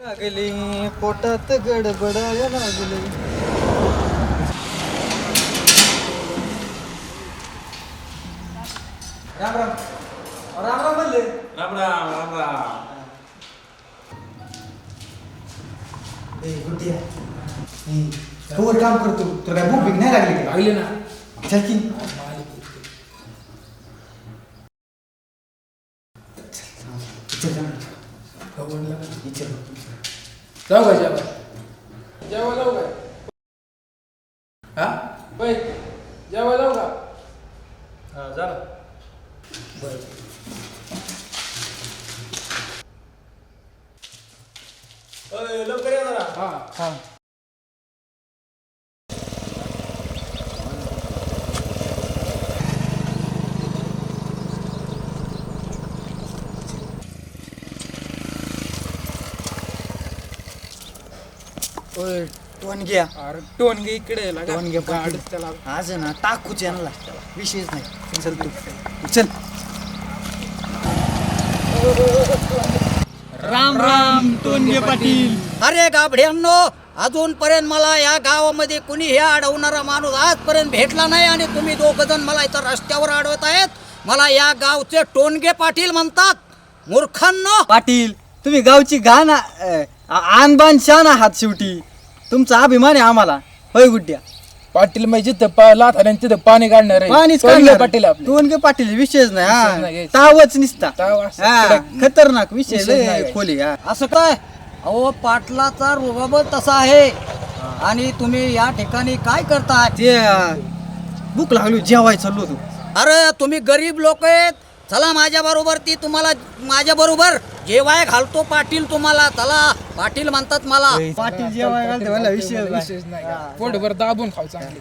लागली पोटात गडबडाय लागली राम राम राम राम म्हणले राम राम राम राम ए गुड्डिया ए, कवर काम करतो तुला काय भूक बीक नाही लागली का लागले ना चल की जाऊ. चल. जाऊ का जेव्हा जेव्हा जाऊ काय हा बाई जेव्हा जाऊ का हा जा बर लवकर या जरा हा हा ओय टोन घ्या अरे टोन घे इकडे लागा. टोन घे पाटील. गाडीत त्याला. आज आहे ना टाकूच यांना. विषयच नाही. चल तू. चल. राम राम टोनगे पाटील. अरे गाबड्यांनो अजूनपर्यंत मला या गावामध्ये कुणी हे अडवणारा माणूस आजपर्यंत भेटला नाही आणि तुम्ही दोघ जण मला इथं रस्त्यावर अडवत आहेत. मला या गावचे टोनगे पाटील म्हणतात. मूर्खांनो. पाटील तुम्ही गावची घाण आणबान शान आहात शेवटी. तुमचा अभिमान आहे आम्हाला. होय गुड्ड्या. पाटील म्हणजे जिथं पा तिथं पाणी काढणार आहे. पाणीच काढणार. पाटील आपले? टोनगे पाटील विषयच नाही. हा. तावच निसता. ताव असं हा, कडक. खतरनाक नाही. घ्यायचं. खोली हा. असं काय? अहो पाटलाचा रुबाब तसा आहे. आणि तुम्ही या ठिकाणी काय करताय? ते भूक लागली जेवाय चाललो होतो. अरे तुम्ही गरीब लोक आहेत. चला माझ्या बरोबर ती तुम्हाला माझ्या बरोबर जेवाय घालतो पाटील तुम्हाला चला. पाटील म्हणतात मला. पाटील जेवाय घालते मला विशेष नाही. पोटभर दाबून खाऊ चांगली.